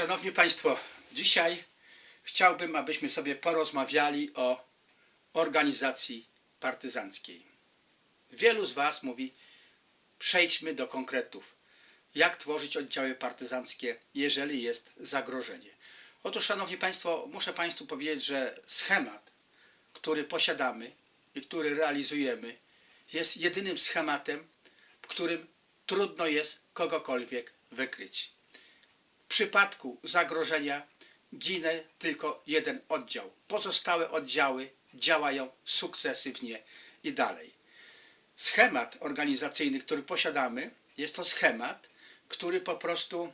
Szanowni Państwo, dzisiaj chciałbym, abyśmy sobie porozmawiali o organizacji partyzanckiej. Wielu z Was mówi, przejdźmy do konkretów. Jak tworzyć oddziały partyzanckie, jeżeli jest zagrożenie? Otóż, Szanowni Państwo, muszę Państwu powiedzieć, że schemat, który posiadamy i który realizujemy, jest jedynym schematem, w którym trudno jest kogokolwiek wykryć. Przypadku zagrożenia ginie tylko jeden oddział. Pozostałe oddziały działają sukcesywnie i dalej. Schemat organizacyjny, który posiadamy, jest to schemat, który po prostu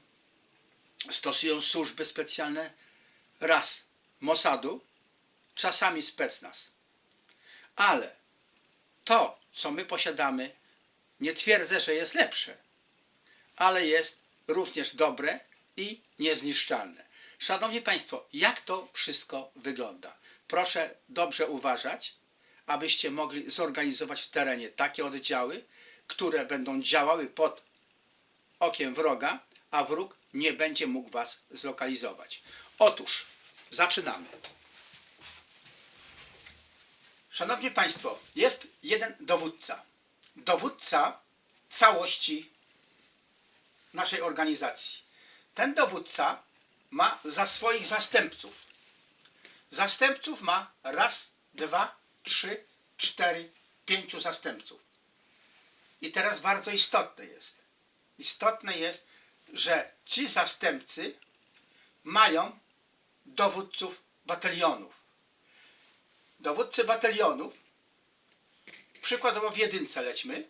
stosują służby specjalne raz Mossadu, czasami specnaz. Ale to, co my posiadamy, nie twierdzę, że jest lepsze, ale jest również dobre i niezniszczalne. Szanowni Państwo, jak to wszystko wygląda? Proszę dobrze uważać, abyście mogli zorganizować w terenie takie oddziały, które będą działały pod okiem wroga, a wróg nie będzie mógł Was zlokalizować. Otóż, zaczynamy. Szanowni Państwo, jest jeden dowódca. Dowódca całości naszej organizacji. Ten dowódca ma za swoich zastępców. Zastępców ma raz, dwa, trzy, cztery, pięciu zastępców. I teraz bardzo istotne jest. Istotne jest, że ci zastępcy mają dowódców batalionów. Dowódcy batalionów, przykładowo w jedynce lećmy,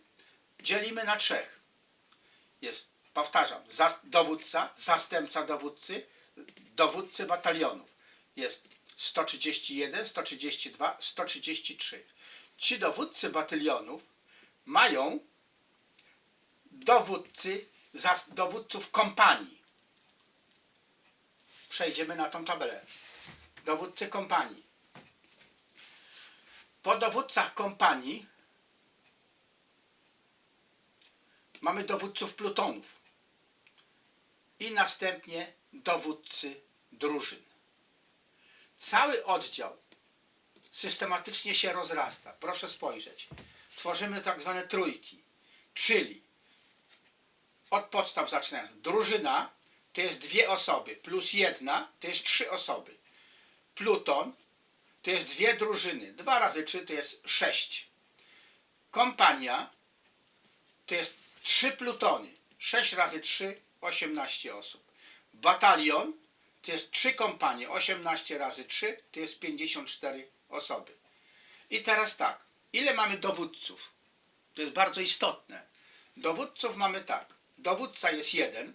dzielimy na trzech. Jest, powtarzam, zas, dowódca, zastępca dowódcy, dowódcy batalionów. Jest 131, 132, 133. Ci dowódcy batalionów mają dowódcy, zas, dowódców kompanii. Przejdziemy na tą tabelę. Dowódcy kompanii. Po dowódcach kompanii mamy dowódców plutonów i następnie dowódcy drużyn. Cały oddział systematycznie się rozrasta. Proszę spojrzeć. Tworzymy tak zwane trójki, czyli od podstaw zaczynając. Drużyna to jest dwie osoby, plus jedna to jest trzy osoby. Pluton to jest dwie drużyny. Dwa razy trzy to jest sześć. Kompania to jest trzy plutony. Sześć razy trzy, osiemnaście osób. Batalion to jest trzy kompanie. Osiemnaście razy trzy to jest pięćdziesiąt cztery osoby. I teraz tak. Ile mamy dowódców? To jest bardzo istotne. Dowódców mamy tak. Dowódca jest jeden.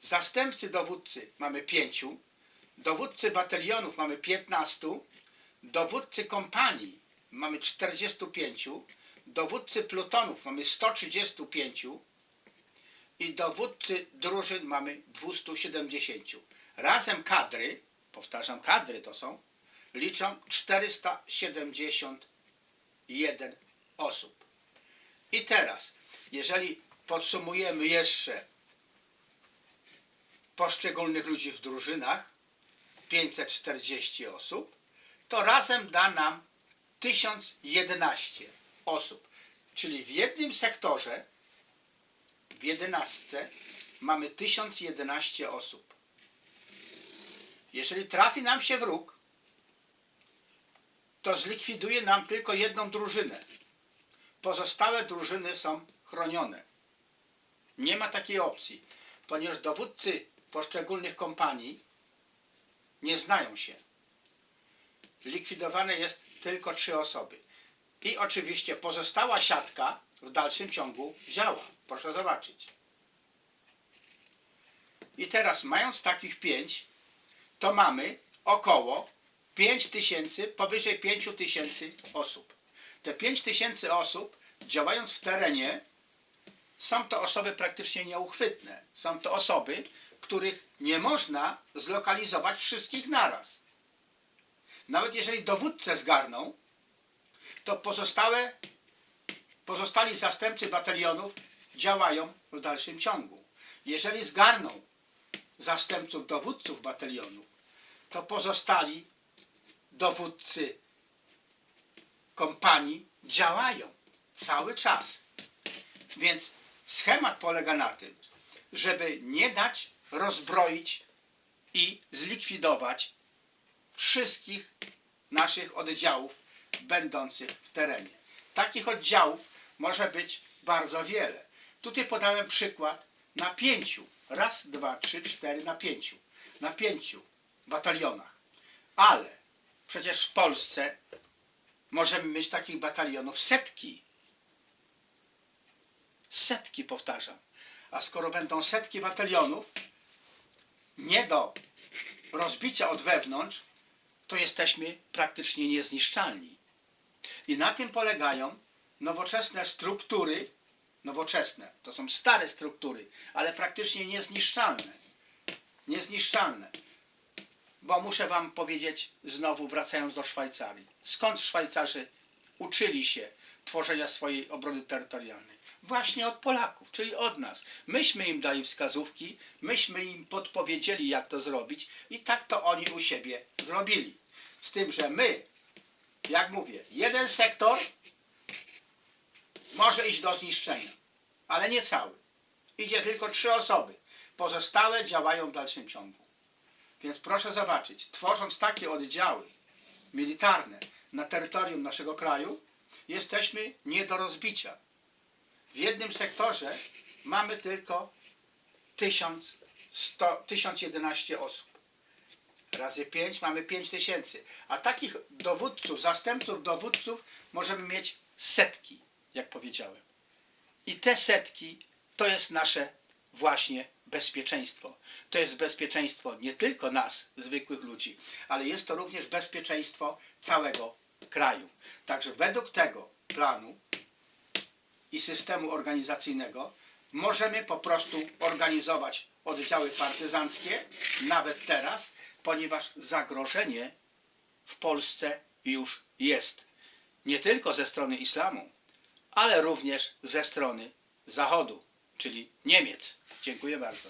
Zastępcy dowódcy mamy pięciu. Dowódcy batalionów mamy piętnastu. Dowódcy kompanii mamy 45, dowódcy plutonów mamy 135 i dowódcy drużyn mamy 270. Razem kadry, powtarzam, kadry to są, liczą 471 osób. I teraz, jeżeli podsumujemy jeszcze poszczególnych ludzi w drużynach, 540 osób, to razem da nam 1011 osób. Czyli w jednym sektorze, w jedenastce, mamy 1011 osób. Jeżeli trafi nam się wróg, to zlikwiduje nam tylko jedną drużynę. Pozostałe drużyny są chronione. Nie ma takiej opcji, ponieważ dowódcy poszczególnych kompanii nie znają się likwidowane jest tylko trzy osoby. I oczywiście pozostała siatka w dalszym ciągu działa. Proszę zobaczyć. I teraz mając takich pięć, to mamy około 5 tysięcy, powyżej 5 tysięcy osób. Te 5 tysięcy osób działając w terenie są to osoby praktycznie nieuchwytne. Są to osoby, których nie można zlokalizować wszystkich naraz. Nawet jeżeli dowódcę zgarną, to pozostałe, pozostali zastępcy batalionów działają w dalszym ciągu. Jeżeli zgarną zastępców dowódców batalionów, to pozostali dowódcy kompanii działają cały czas. Więc schemat polega na tym, żeby nie dać rozbroić i zlikwidować wszystkich naszych oddziałów będących w terenie. Takich oddziałów może być bardzo wiele. Tutaj podałem przykład na pięciu. Raz, dwa, trzy, cztery, na pięciu. Na pięciu batalionach. Ale przecież w Polsce możemy mieć takich batalionów setki. Setki, powtarzam. A skoro będą setki batalionów, nie do rozbicia od wewnątrz, to jesteśmy praktycznie niezniszczalni. I na tym polegają nowoczesne struktury, nowoczesne, to są stare struktury, ale praktycznie niezniszczalne. Niezniszczalne. Bo muszę wam powiedzieć, znowu wracając do Szwajcarii, skąd Szwajcarzy uczyli się tworzenia swojej obrony terytorialnej? Właśnie od Polaków, czyli od nas. Myśmy im dali wskazówki, myśmy im podpowiedzieli, jak to zrobić i tak to oni u siebie zrobili. Z tym, że my, jak mówię, jeden sektor może iść do zniszczenia, ale nie cały. Idzie tylko trzy osoby. Pozostałe działają w dalszym ciągu. Więc proszę zobaczyć, tworząc takie oddziały militarne na terytorium naszego kraju, jesteśmy nie do rozbicia. W jednym sektorze mamy tylko 1100, 1011 osób. Razy 5 mamy 5000. A takich dowódców, zastępców dowódców możemy mieć setki, jak powiedziałem. I te setki to jest nasze właśnie bezpieczeństwo. To jest bezpieczeństwo nie tylko nas, zwykłych ludzi, ale jest to również bezpieczeństwo całego kraju. Także według tego planu i systemu organizacyjnego możemy po prostu organizować oddziały partyzanckie, nawet teraz, ponieważ zagrożenie w Polsce już jest. Nie tylko ze strony islamu, ale również ze strony Zachodu, czyli Niemiec. Dziękuję bardzo.